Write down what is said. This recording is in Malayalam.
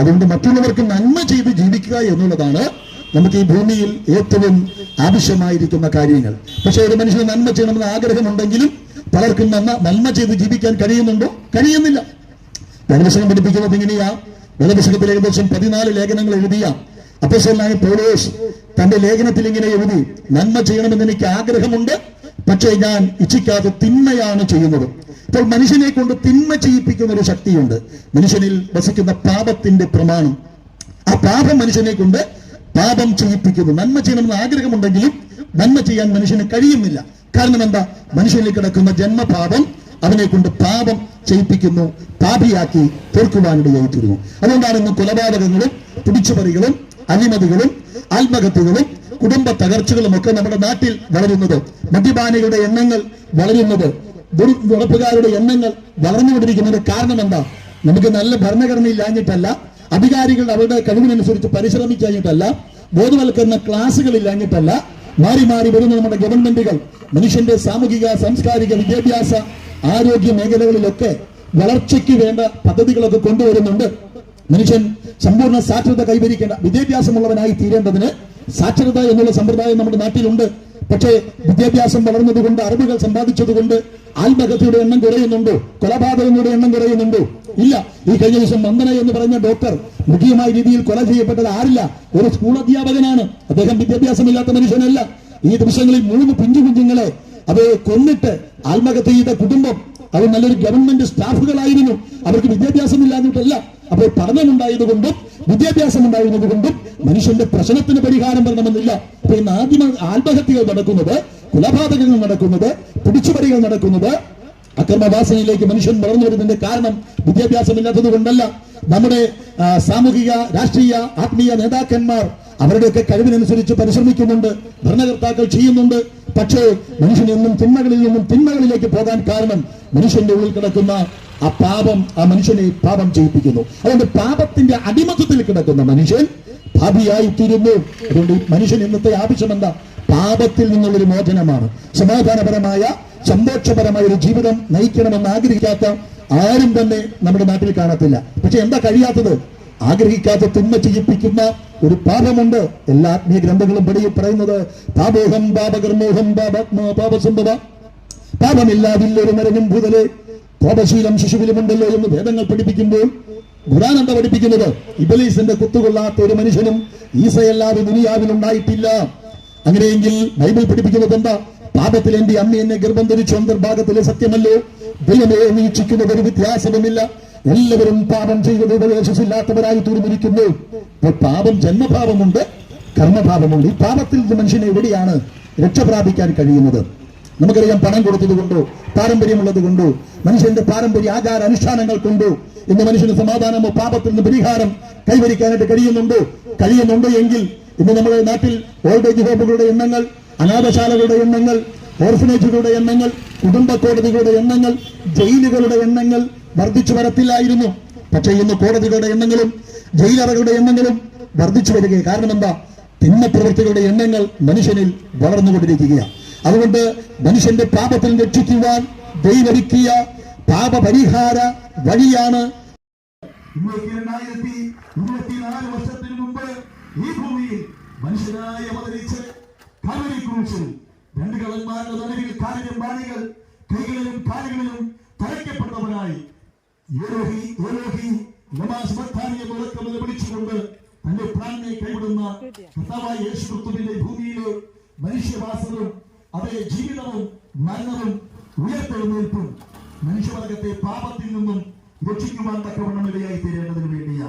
അതുകൊണ്ട് മറ്റുള്ളവർക്ക് നന്മ ചെയ്ത് ജീവിക്കുക എന്നുള്ളതാണ് നമുക്ക് ഈ ഭൂമിയിൽ ഏറ്റവും ആവശ്യമായിരിക്കുന്ന കാര്യങ്ങൾ. പക്ഷേ ഒരു മനുഷ്യന് നന്മ ചെയ്യണമെന്ന് ആഗ്രഹമുണ്ടെങ്കിലും പലർക്കും നന്മ നന്മ ചെയ്ത് ജീവിക്കാൻ കഴിയുന്നുണ്ടോ? കഴിയുന്നില്ല. വേദപുസ്തകം പഠിപ്പിക്കുന്നത് ഇങ്ങനെയാ. വേദപുസ്തകത്തിൽ ഏകദേശം പതിനാല് ലേഖനങ്ങൾ എഴുതിയ അപ്പസലായ പൗലോസ് തന്റെ ലേഖനത്തിൽ ഇങ്ങനെ എഴുതി നന്മ ചെയ്യണമെന്ന് എനിക്ക് ആഗ്രഹമുണ്ട് പക്ഷേ ഞാൻ ഇച്ഛിക്കാതെ തിന്മയാണ് ചെയ്യുന്നത്. ഇപ്പോൾ മനുഷ്യനെ കൊണ്ട് തിന്മ ചെയ്യിപ്പിക്കുന്ന ഒരു ശക്തിയുണ്ട്. മനുഷ്യനിൽ വസിക്കുന്ന പാപത്തിന്റെ പ്രമാണം. ആ പാപം മനുഷ്യനെ കൊണ്ട് പാപം ചെയ്യിപ്പിക്കുന്നു. നന്മ ചെയ്യണമെന്ന് ആഗ്രഹമുണ്ടെങ്കിലും നന്മ ചെയ്യാൻ മനുഷ്യന് കഴിയുന്നില്ല. കാരണം എന്താ? മനുഷ്യനിൽ കിടക്കുന്ന ജന്മപാപം അവനെ കൊണ്ട് പാപം ചെയ്യിപ്പിക്കുന്നു. പാപിയാക്കി തീർക്കുവാനിടയായി തീരുന്നു. അതുകൊണ്ടാണ് ഇന്ന് കൊലപാതകങ്ങളും പിടിച്ചുപറികളും അഴിമതികളും ആത്മഹത്യകളും കുടുംബ തകർച്ചകളും ഒക്കെ നമ്മുടെ നാട്ടിൽ വളരുന്നത്. മദ്യപാനികളുടെ എണ്ണങ്ങൾ വളരുന്നത്. ദുർനടപ്പുകാരുടെ എണ്ണങ്ങൾ വളർന്നുകൊണ്ടിരിക്കുന്നതിന്റെ കാരണം എന്താ? നമുക്ക് നല്ല ഭരണഘടന ഇല്ലാഞ്ഞിട്ടല്ല അധികാരികൾ അവരുടെ കഴിവിനനുസരിച്ച് പരിശ്രമിക്കാഞ്ഞിട്ടല്ല ബോധവൽക്കരണ ക്ലാസുകൾ ഇല്ലാഞ്ഞിട്ടല്ല മാറി മാറി വരുന്ന നമ്മുടെ ഗവൺമെന്റുകൾ മനുഷ്യന്റെ സാമൂഹിക സാംസ്കാരിക വിദ്യാഭ്യാസ ആരോഗ്യ മേഖലകളിലൊക്കെ വളർച്ചയ്ക്ക് വേണ്ട പദ്ധതികളൊക്കെ കൊണ്ടുവരുന്നുണ്ട്. മനുഷ്യൻ സമ്പൂർണ സാക്ഷരത കൈവരിക്കേണ്ട വിദ്യാഭ്യാസമുള്ളവനായി തീരേണ്ടതിന് സാക്ഷരത എന്നുള്ള സമ്പ്രദായം നമ്മുടെ നാട്ടിലുണ്ട്. പക്ഷേ വിദ്യാഭ്യാസം വളർന്നതുകൊണ്ട് അറിവുകൾ സമ്പാദിച്ചതുകൊണ്ട് ആത്മഹത്യയുടെ എണ്ണം കുറയുന്നുണ്ടോ? കൊലപാതകങ്ങളുടെ എണ്ണം കുറയുന്നുണ്ടോ? ഇല്ല. ഈ കഴിഞ്ഞ ദിവസം വന്ദന എന്ന് പറഞ്ഞ ഡോക്ടർ മുഖ്യമായ രീതിയിൽ കൊല ചെയ്യപ്പെട്ടത് ആരില്ല? ഒരു സ്കൂൾ അധ്യാപകനാണ്. അദ്ദേഹം വിദ്യാഭ്യാസമില്ലാത്ത മനുഷ്യനല്ല. ഈ ദിവസങ്ങളിൽ മൂന്ന് പിഞ്ചു കുഞ്ഞുങ്ങളെ അവയെ കൊന്നിട്ട് ആത്മഹത്യ ചെയ്ത കുടുംബം അവർ നല്ലൊരു ഗവൺമെന്റ് സ്റ്റാഫുകളായിരുന്നു. അവർക്ക് വിദ്യാഭ്യാസം ഇല്ലാഞ്ഞിട്ടല്ല അപ്പോൾ പഠനമുണ്ടായതുകൊണ്ടും വിദ്യാഭ്യാസം ഉണ്ടായിരുന്നതുകൊണ്ടും മനുഷ്യന്റെ പ്രശ്നത്തിന് പരിഹാരം വരണമെന്നില്ല. അപ്പൊ ഇന്ന് ആദ്യം ആത്മഹത്യകൾ നടക്കുന്നത് കൊലപാതകങ്ങൾ നടക്കുന്നത് പിടിച്ചുപറികൾ നടക്കുന്നത് അക്രമവാസനയിലേക്ക് മനുഷ്യൻ വളർന്നു വരുന്നതിന്റെ കാരണം വിദ്യാഭ്യാസമില്ലാത്തത് കൊണ്ടല്ല നമ്മുടെ സാമൂഹിക രാഷ്ട്രീയ ആത്മീയ നേതാക്കന്മാർ അവരുടെയൊക്കെ കഴിവിനനുസരിച്ച് പരിശ്രമിക്കുന്നുണ്ട് ഭരണകർത്താക്കൾ ചെയ്യുന്നുണ്ട്. പക്ഷേ മനുഷ്യനെന്നും തിന്മകളിൽ നിന്നും തിന്മകളിലേക്ക് പോകാൻ കാരണം മനുഷ്യന്റെ ഉള്ളിൽ കിടക്കുന്ന ആ പാപം ആ മനുഷ്യനെ പാപം ചെയ്യിപ്പിക്കുന്നു. അതുകൊണ്ട് പാപത്തിന്റെ അടിമത്തത്തിൽ കിടക്കുന്ന മനുഷ്യൻ ഭാവിയായി തീരുന്നു അതുകൊണ്ട് മനുഷ്യൻ ഇന്നത്തെ ആവശ്യം എന്താ? പാപത്തിൽ നിന്നുള്ളൊരു മോചനമാണ്. സമാധാനപരമായ സന്തോഷപരമായ ഒരു ജീവിതം നയിക്കണമെന്ന് ആഗ്രഹിക്കാത്ത ആരും തന്നെ നമ്മുടെ നാട്ടിൽ കാണത്തില്ല. പക്ഷെ എന്താ കഴിയാത്തത്? ആഗ്രഹിക്കാത്ത തിന്മ ചെയ്യിപ്പിക്കുന്ന ഒരു പാപമുണ്ട്. എല്ലാ ആത്മീയ ഗ്രന്ഥങ്ങളും പടി പറയുന്നത് പാപോഹം പാപകർമ്മോഹം പാപാത്മാ പാപസംഭവ. പാപമില്ലാതില്ലൊരു മരവും ഭൂതലെ കോപശീലം ശിശുവിലുമുണ്ടല്ലോ എന്ന് വേദങ്ങൾ പഠിപ്പിക്കുമ്പോൾ ഖുറാൻ എന്താ പഠിപ്പിക്കുന്നത്? ഇബലീസിന്റെ കുത്തുകൊള്ളാത്ത ഒരു മനുഷ്യനും ഈസയല്ലാതെ ദുനിയാവിൽ ഉണ്ടായിട്ടില്ല. അങ്ങനെയെങ്കിൽ ബൈബിൾ പഠിപ്പിക്കുന്നത് എന്താ? പാപത്തിൽ എന്റെ അമ്മ എന്നെ ഗർഭം ധരിച്ചു അന്തർഭാഗത്തിലെ സത്യമല്ലോ. ദൈവമേ നീക്ഷിക്കുന്നത് ഒരു വ്യത്യാസവുമില്ല. എല്ലാവരും പാപം ചെയ്തത് ഉപദേശമില്ലാത്തവരായി തീർന്നിരിക്കുന്നു അപ്പോൾ പാപം ജന്മഭാവമുണ്ട് കർമ്മഭാവമുണ്ട് ഈ പാപത്തിൽ മനുഷ്യനെ എവിടെയാണ് രക്ഷ പ്രാപിക്കാൻ കഴിയുന്നത്? നമുക്കറിയാം പണം കൊടുത്തത് കൊണ്ടോ പാരമ്പര്യമുള്ളത് കൊണ്ടോ മനുഷ്യന്റെ പാരമ്പര്യ ആചാര അനുഷ്ഠാനങ്ങൾ കൊണ്ടോ ഇന്ന് മനുഷ്യന് സമാധാനമോ പാപത്തിൽ നിന്ന് പരിഹാരം കൈവരിക്കാനായിട്ട് കഴിയുന്നുണ്ടോ? കഴിയുന്നുണ്ടോ എങ്കിൽ ഇന്ന് നമ്മുടെ നാട്ടിൽ ഓൾഡ് ഏജ് ഹോമുകളുടെ എണ്ണങ്ങൾ അനാഥശാലകളുടെ എണ്ണങ്ങൾ ഓർഫനേജുകളുടെ എണ്ണങ്ങൾ കുടുംബ കോടതികളുടെ എണ്ണങ്ങൾ ജയിലുകളുടെ എണ്ണങ്ങൾ വർദ്ധിച്ചു വരത്തില്ലായിരുന്നു. പക്ഷേ ഇന്ന് കോടതികളുടെ എണ്ണങ്ങളും ജയിലറകളുടെ എണ്ണങ്ങളും വർദ്ധിച്ചു വരികയാണ്. കാരണം എന്താ? തിന്മ പ്രവൃത്തികളുടെ എണ്ണങ്ങൾ മനുഷ്യനിൽ വളർന്നുകൊണ്ടിരിക്കുകയാണ്. അതുകൊണ്ട് മനുഷ്യന്റെ പാപത്തിൽ രക്ഷിക്കുവാൻ ദൈവരിക്കിയ പാപപരിഹാര വഴിയാണ്. വർഷത്തിന് മുമ്പ് ഈ ഭൂമിയിൽ തന്റെ പ്രാണനെ കൈവിടുന്ന കർത്താവായ യേശു ക്രിസ്തുവിന്റെ ഭൂമിയിലെ മനുഷ്യവാസവും അതേ ജീവിതവും മരണവും ഉയർത്തെഴുന്നേൽപ്പും മനുഷ്യവർഗത്തെ പാപത്തിൽ നിന്നും രക്ഷിക്കുവാൻ തക്കവണ്ണം ഇടയായി തീരേണ്ടതിന് വേണ്ടിയാണ്.